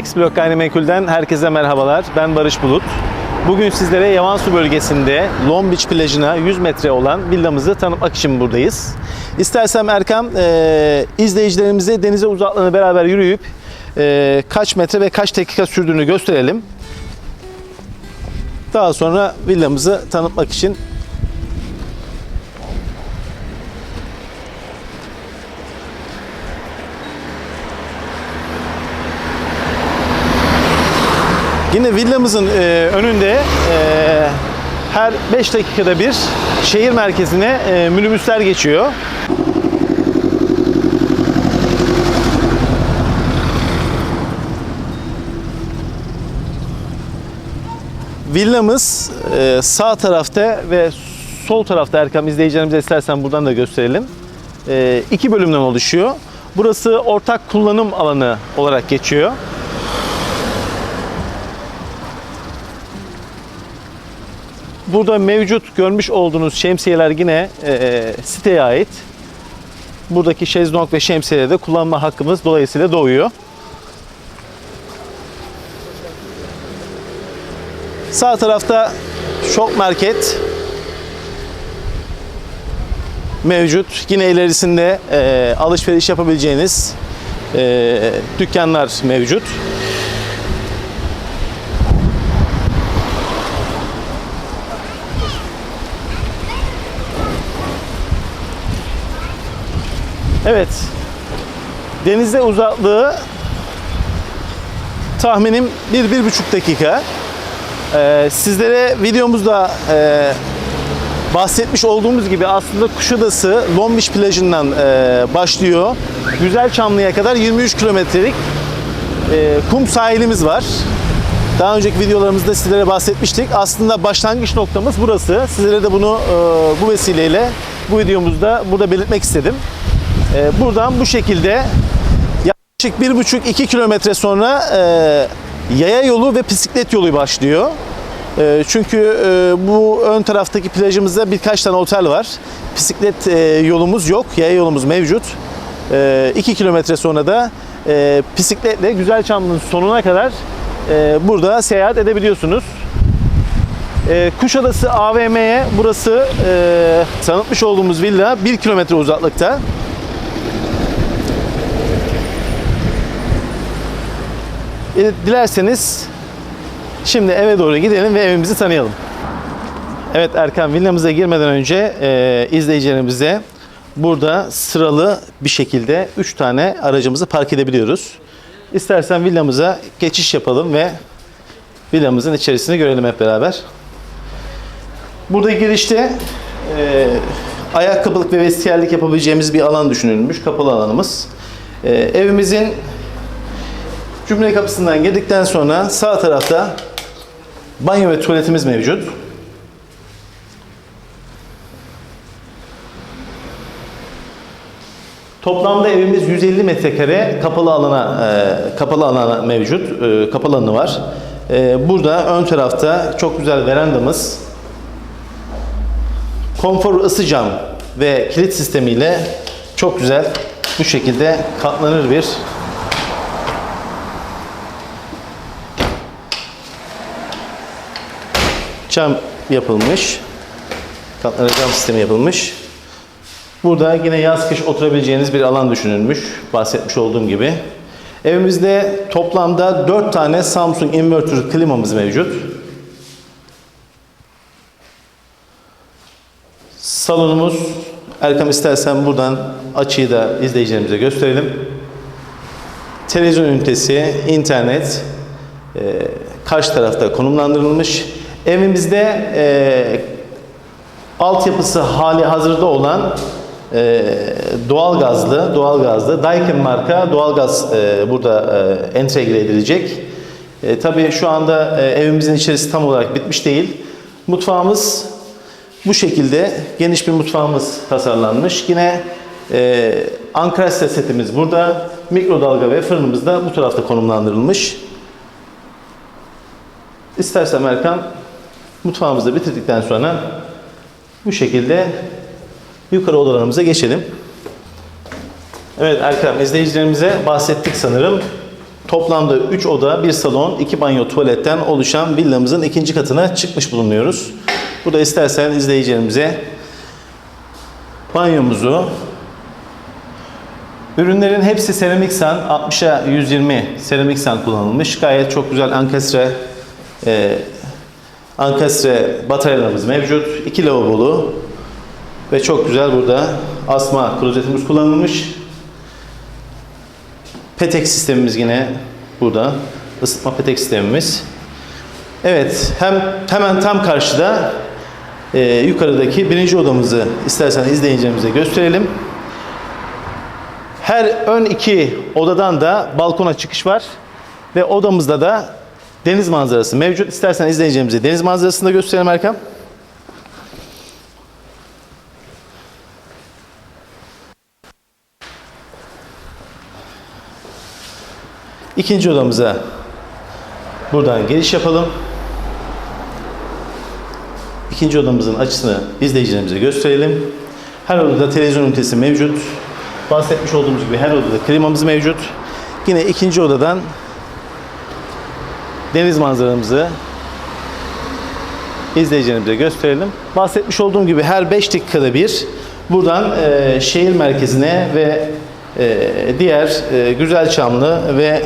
Next Block Gayrimenkul'den herkese merhabalar. Ben Barış Bulut. Bugün sizlere Yavansu bölgesinde Long Beach plajına 100 metre olan villamızı tanıtmak için buradayız. İstersem Erkam e, izleyicilerimize denize uzaklığını beraber yürüyüp e, kaç metre ve kaç dakika sürdüğünü gösterelim. Daha sonra villamızı tanıtmak için Yine villamızın e, önünde e, her 5 dakikada bir şehir merkezine e, minibüsler geçiyor. Villamız e, sağ tarafta ve sol tarafta Erkam izleyicilerimize istersen buradan da gösterelim. E, iki bölümden oluşuyor. Burası ortak kullanım alanı olarak geçiyor. Burada mevcut görmüş olduğunuz şemsiyeler yine e, siteye ait. Buradaki şezlong ve şemsiyeleri de kullanma hakkımız dolayısıyla doğuyor. Sağ tarafta şok market mevcut. Yine ilerisinde e, alışveriş yapabileceğiniz e, dükkanlar mevcut. Evet. Denize uzaklığı tahminim 1-1,5 dakika. Ee, sizlere videomuzda e, bahsetmiş olduğumuz gibi aslında Kuşadası Beach plajından e, başlıyor. Güzelçamlı'ya kadar 23 kilometrelik e, kum sahilimiz var. Daha önceki videolarımızda sizlere bahsetmiştik. Aslında başlangıç noktamız burası. Sizlere de bunu e, bu vesileyle bu videomuzda burada belirtmek istedim. E, buradan bu şekilde yaklaşık 1,5-2 kilometre sonra e, yaya yolu ve bisiklet yolu başlıyor. E, çünkü e, bu ön taraftaki plajımızda birkaç tane otel var. Bisiklet e, yolumuz yok, yaya yolumuz mevcut. 2 kilometre sonra da e, bisikletle Güzelçamlı'nın sonuna kadar e, burada seyahat edebiliyorsunuz. E, Kuşadası AVM'ye burası e, tanıtmış olduğumuz villa 1 kilometre uzaklıkta. Dilerseniz şimdi eve doğru gidelim ve evimizi tanıyalım. Evet Erkan villamıza girmeden önce e, izleyicilerimize burada sıralı bir şekilde 3 tane aracımızı park edebiliyoruz. İstersen villamıza geçiş yapalım ve villamızın içerisini görelim hep beraber. Burada girişte e, ayakkabılık ve vestiyerlik yapabileceğimiz bir alan düşünülmüş. Kapalı alanımız. E, evimizin cümle kapısından girdikten sonra sağ tarafta banyo ve tuvaletimiz mevcut. Toplamda evimiz 150 metrekare kapalı alana e, kapalı alana mevcut. E, kapalı alanı var. E, burada ön tarafta çok güzel verandamız. Konfor ısı cam ve kilit sistemiyle çok güzel bu şekilde katlanır bir cam yapılmış. Katlanır cam sistemi yapılmış. Burada yine yaz kış oturabileceğiniz bir alan düşünülmüş. Bahsetmiş olduğum gibi. Evimizde toplamda 4 tane Samsung inverter klimamız mevcut. Salonumuz Erkam istersen buradan açıyı da izleyicilerimize gösterelim. Televizyon ünitesi, internet e, karşı tarafta konumlandırılmış. Evimizde e, altyapısı hali hazırda olan e, doğal gazlı, doğal gazlı Daikin marka doğal gaz e, burada e, entegre edilecek. E, tabii şu anda e, evimizin içerisi tam olarak bitmiş değil. Mutfağımız bu şekilde geniş bir mutfağımız tasarlanmış. Yine e, Ankara setimiz burada. Mikrodalga ve fırınımız da bu tarafta konumlandırılmış. İstersen Erkan mutfağımızı bitirdikten sonra bu şekilde yukarı odalarımıza geçelim. Evet Erkan izleyicilerimize bahsettik sanırım. toplamda 3 oda, 1 salon, 2 banyo, tuvaletten oluşan villamızın ikinci katına çıkmış bulunuyoruz. Burada istersen izleyicilerimize banyomuzu, Ürünlerin hepsi seramik san, 60'a 120 seramik san kullanılmış. Gayet çok güzel ankastre e, ankastre bataryalarımız mevcut. İki lavabolu ve çok güzel burada asma klozetimiz kullanılmış. Petek sistemimiz yine burada. ısıtma petek sistemimiz. Evet, hem hemen tam karşıda e, yukarıdaki birinci odamızı istersen izleyicilerimize gösterelim. Her ön iki odadan da balkona çıkış var. Ve odamızda da deniz manzarası mevcut. İstersen izleyicilerimize deniz manzarasını da gösterelim Erkan. İkinci odamıza buradan giriş yapalım. İkinci odamızın açısını izleyicilerimize gösterelim. Her odada televizyon ünitesi mevcut. Bahsetmiş olduğumuz gibi her odada klimamız mevcut. Yine ikinci odadan deniz manzaramızı izleyicilerimize gösterelim. Bahsetmiş olduğum gibi her 5 dakikada bir buradan e, şehir merkezine ve e, diğer e, Güzelçamlı ve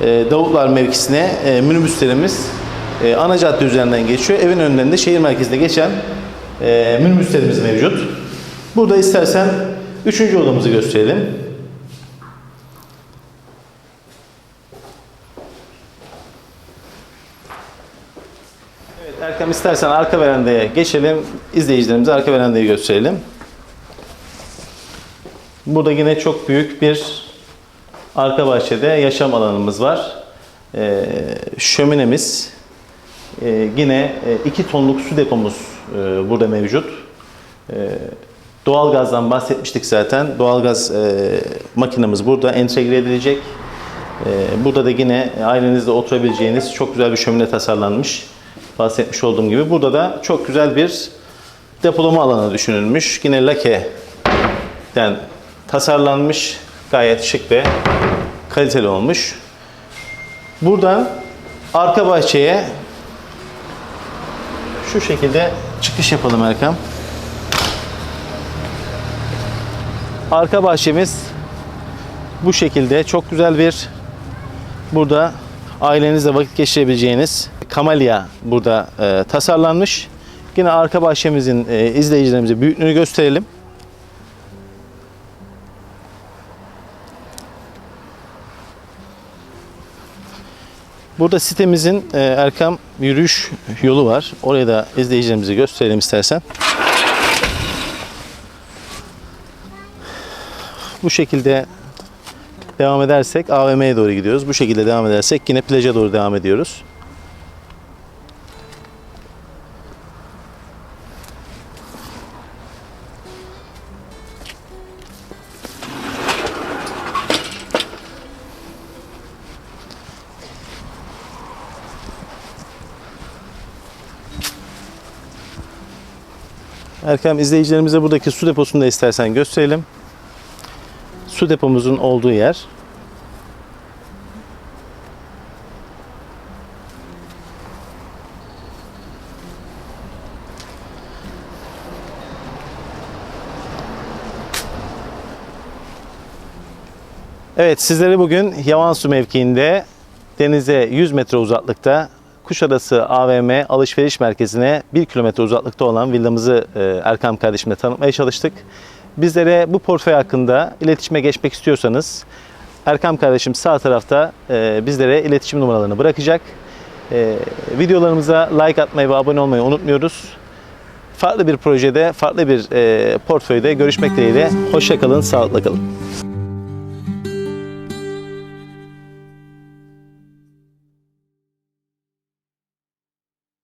e, Davutlar mevkisine e, minibüslerimiz e, ana cadde üzerinden geçiyor. Evin önünden de şehir merkezine geçen e, minibüslerimiz mevcut. Burada istersen üçüncü odamızı gösterelim. Erkam istersen arka verandaya geçelim. İzleyicilerimize arka verandayı gösterelim. Burada yine çok büyük bir arka bahçede yaşam alanımız var. Ee, şöminemiz, ee, yine 2 tonluk su depomuz e, burada mevcut. Ee, doğalgazdan bahsetmiştik zaten. Doğalgaz e, makinemiz burada entegre edilecek. Ee, burada da yine ailenizde oturabileceğiniz çok güzel bir şömine tasarlanmış. Bahsetmiş olduğum gibi. Burada da çok güzel bir depolama alanı düşünülmüş. Yine lake'den tasarlanmış. Gayet şık ve kaliteli olmuş. Buradan arka bahçeye şu şekilde çıkış yapalım Erkam. Arka bahçemiz bu şekilde çok güzel bir burada ailenizle vakit geçirebileceğiniz kamelya burada e, tasarlanmış. Yine arka bahçemizin e, izleyicilerimize büyüklüğünü gösterelim. Burada sitemizin e, Erkam yürüyüş yolu var. Oraya da izleyicilerimize gösterelim istersen. Bu şekilde devam edersek AVM'ye doğru gidiyoruz. Bu şekilde devam edersek yine plaja doğru devam ediyoruz. Erkem izleyicilerimize buradaki su deposunu da istersen gösterelim. Su depomuzun olduğu yer. Evet sizleri bugün Yavansu mevkiinde denize 100 metre uzaklıkta Kuşadası AVM alışveriş merkezine 1 kilometre uzaklıkta olan villamızı e, Erkam kardeşimle tanıtmaya çalıştık. Bizlere bu portföy hakkında iletişime geçmek istiyorsanız Erkam kardeşim sağ tarafta e, bizlere iletişim numaralarını bırakacak. E, videolarımıza like atmayı ve abone olmayı unutmuyoruz. Farklı bir projede, farklı bir portföyde görüşmek dileğiyle. Hoşçakalın, sağlıkla kalın.